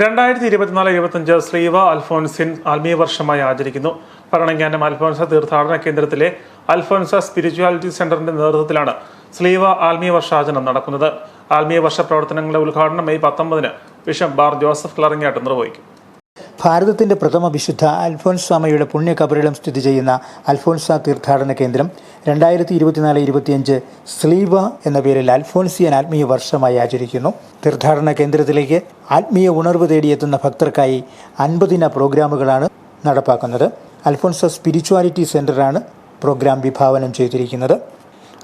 രണ്ടായിരത്തി ഇരുപത്തിനാല് ഇരുപത്തിയഞ്ച് ശ്രീവ അൽഫോൻസിൻ ആത്മീയ വർഷമായി ആചരിക്കുന്നു. ഭരണങ്ങാനം അൽഫോൻസ തീർത്ഥാടന കേന്ദ്രത്തിലെ അൽഫോൻസ സ്പിരിച്വാലിറ്റി സെന്ററിന്റെ നേതൃത്വത്തിലാണ് ശ്രീവ ആത്മീയ വർഷാചരണം നടക്കുന്നത്. ആത്മീയ വർഷ പ്രവർത്തനങ്ങളുടെ ഉദ്ഘാടനം മെയ് പത്തൊമ്പതിന് ബിഷപ്പ് ബാർ ജോസഫ് ക്ലറിങ്ങാട്ട് നിർവഹിക്കും. ഭാരതത്തിന്റെ പ്രഥമ വിശുദ്ധ അൽഫോൻസ് പുണ്യ കബറിടം സ്ഥിതി ചെയ്യുന്ന അൽഫോൻസ തീർത്ഥാടന കേന്ദ്രം രണ്ടായിരത്തി ഇരുപത്തിനാല് ഇരുപത്തിയഞ്ച് സ്ലീവ എന്ന പേരിൽ അൽഫോൻസിയൻ ആത്മീയ വർഷമായി ആചരിക്കുന്നു. തീർത്ഥാടന കേന്ദ്രത്തിലേക്ക് ആത്മീയ ഉണർവ് തേടിയെത്തുന്ന ഭക്തർക്കായി അൻപതിന പ്രോഗ്രാമുകളാണ് നടപ്പാക്കുന്നത്. അൽഫോൻസ സ്പിരിച്വാലിറ്റി സെന്ററാണ് പ്രോഗ്രാം വിഭാവനം ചെയ്തിരിക്കുന്നത്.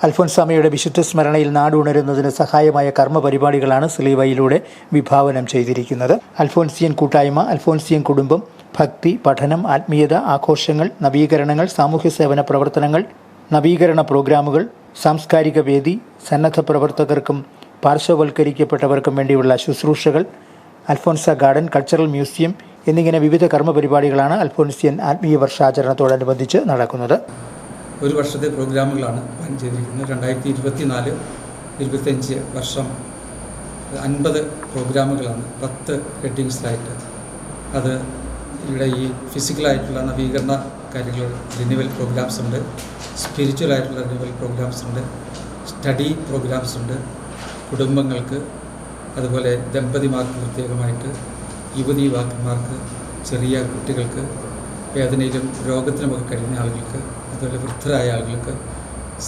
അൽഫോൻസാമയുടെ വിശുദ്ധ സ്മരണയിൽ നാടുണരുന്നതിന് സഹായമായ കർമ്മ പരിപാടികളാണ് സ്ലീവയിലൂടെ വിഭാവനം ചെയ്തിരിക്കുന്നത്. അൽഫോൻസിയൻ കൂട്ടായ്മ അൽഫോൻസിയൻ കുടുംബം ഭക്തി പഠനം ആത്മീയത ആഘോഷങ്ങൾ നവീകരണങ്ങൾ സാമൂഹ്യ സേവന പ്രവർത്തനങ്ങൾ നവീകരണ പ്രോഗ്രാമുകൾ സാംസ്കാരിക വേദി സന്നദ്ധ പ്രവർത്തകർക്കും പാർശ്വവൽക്കരിക്കപ്പെട്ടവർക്കും വേണ്ടിയുള്ള ശുശ്രൂഷകൾ അൽഫോൻസ ഗാർഡൻ കൾച്ചറൽ മ്യൂസിയം എന്നിങ്ങനെ വിവിധ കർമ്മ പരിപാടികളാണ് അൽഫോൻസിയൻ ആത്മീയ വർഷാചരണത്തോടനുബന്ധിച്ച് നടക്കുന്നത്. ഒരു വർഷത്തെ പ്രോഗ്രാമുകളാണ് പ്ലാൻ ചെയ്തിരിക്കുന്നത്. രണ്ടായിരത്തി ഇരുപത്തി നാല് ഇരുപത്തഞ്ച് വർഷം അൻപത് പ്രോഗ്രാമുകളാണ് പത്ത് ഹെഡിങ്സിലായിട്ട്. അത് ഇവിടെ ഈ ഫിസിക്കലായിട്ടുള്ള നവീകരണ കാര്യങ്ങൾ റിന്യൂവൽ പ്രോഗ്രാംസ് ഉണ്ട് സ്പിരിച്വൽ ആയിട്ടുള്ള റിന്യൂവൽ പ്രോഗ്രാംസ് ഉണ്ട് സ്റ്റഡി പ്രോഗ്രാംസ് ഉണ്ട് കുടുംബങ്ങൾക്ക് അതുപോലെ ദമ്പതിമാർക്ക് പ്രത്യേകമായിട്ട് യുവതി യുവാക്കന്മാർക്ക് ചെറിയ കുട്ടികൾക്ക് വേദനയിലും രോഗത്തിനുമൊക്കെ കഴിയുന്ന ആളുകൾക്ക് അതുപോലെ വൃദ്ധരായ ആളുകൾക്ക്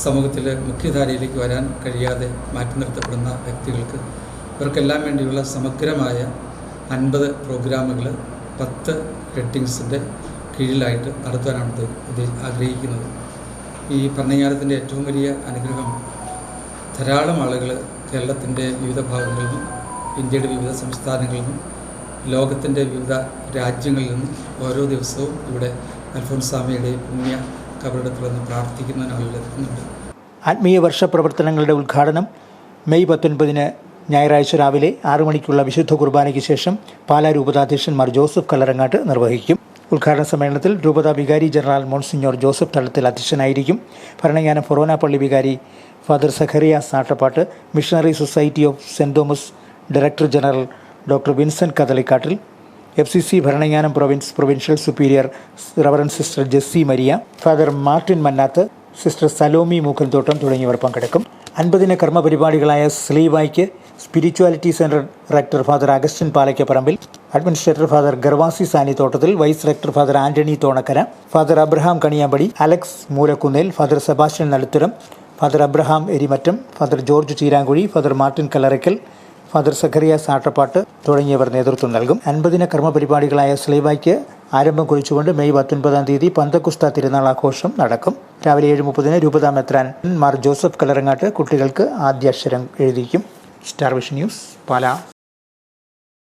സമൂഹത്തിൽ മുഖ്യധാരയിലേക്ക് വരാൻ കഴിയാതെ മാറ്റി നിർത്തപ്പെടുന്ന വ്യക്തികൾക്ക് ഇവർക്കെല്ലാം വേണ്ടിയുള്ള സമഗ്രമായ അൻപത് പ്രോഗ്രാമുകൾ പത്ത് ഹെഡിങ്സിന്റെ കീഴിലായിട്ട് നടത്താനാണ് ആഗ്രഹിക്കുന്നത്. ഈ ഭരണകാലത്തിന്റെ ഏറ്റവും വലിയ അനുഗ്രഹം ധാരാളം ആളുകൾ കേരളത്തിന്റെ വിവിധ ഭാഗങ്ങളിൽ നിന്നും ഇന്ത്യയുടെ വിവിധ സംസ്ഥാനങ്ങളിൽ നിന്നും ലോകത്തിന്റെ വിവിധ രാജ്യങ്ങളിൽ നിന്നും ഓരോ ദിവസവും ഇവിടെ സ്വാമിയുടെ പുണ്യ കബറിടത്തിൽ നിന്ന് പ്രാർത്ഥിക്കുന്നതിന് ആളുകൾ ആത്മീയ വർഷ പ്രവർത്തനങ്ങളുടെ ഉദ്ഘാടനം മെയ് പത്തൊൻപതിന് ഞായറാഴ്ച രാവിലെ ആറു മണിക്കുള്ള വിശുദ്ധ കുർബാനയ്ക്ക് ശേഷം പാലാ രൂപതാധ്യക്ഷൻ മാർ ജോസഫ് കല്ലറങ്ങാട്ട് നിർവഹിക്കും. ഉദ്ഘാടന സമ്മേളനത്തിൽ രൂപത വികാരി ജനറൽ മോൺസിഞ്ഞോർ ജോസഫ് തളത്തിൽ അധ്യക്ഷനായിരിക്കും. ഭരണങ്ങാനം ഫൊറോന പള്ളി വികാരി father Zacharia Sattappattu missionary society of saint Thomas director general doctor Vincent Kathalikkattil F C C Bharananganam province provincial superior reverend sister Jessy Maria father Martin Mannath sister Salomi Mookanthottam തുടങ്ങിയവർ പങ്കെടുക്കും. അൻപതിന കർമ്മപരിപാടികളായ സ്ലീവായ്ക്ക് spirituality centre rector father Augustine Palackaparambil administrator father Gervasi Sani Thottathil vice rector father Antony Thonakkara father Abraham Kaniyampady Alex Moolakkunnel father Sebastian Naluthuram father Abraham Erimattam father George Cheeramkuzhy father Martin Kallarackal father Zacharia Sattappattu തുടങ്ങിയവർ നേതൃത്വം നൽകും. അൻപതിന കർമ്മ പരിപാടികളായ സ്ലീവായ്ക്ക് ആരംഭം കുറിച്ചുകൊണ്ട് May പത്തൊൻപതാം തീയതി പന്തക്കുസ്ത തിരുനാൾ ആഘോഷം നടക്കും. രാവിലെ ഏഴ് മുപ്പതിന് രൂപതാ മെത്രാൻ മാർ ജോസഫ് കലറങ്ങാട്ട് കുട്ടികൾക്ക് ആദ്യാക്ഷരം എഴുതിക്കും. Star vision news Pala.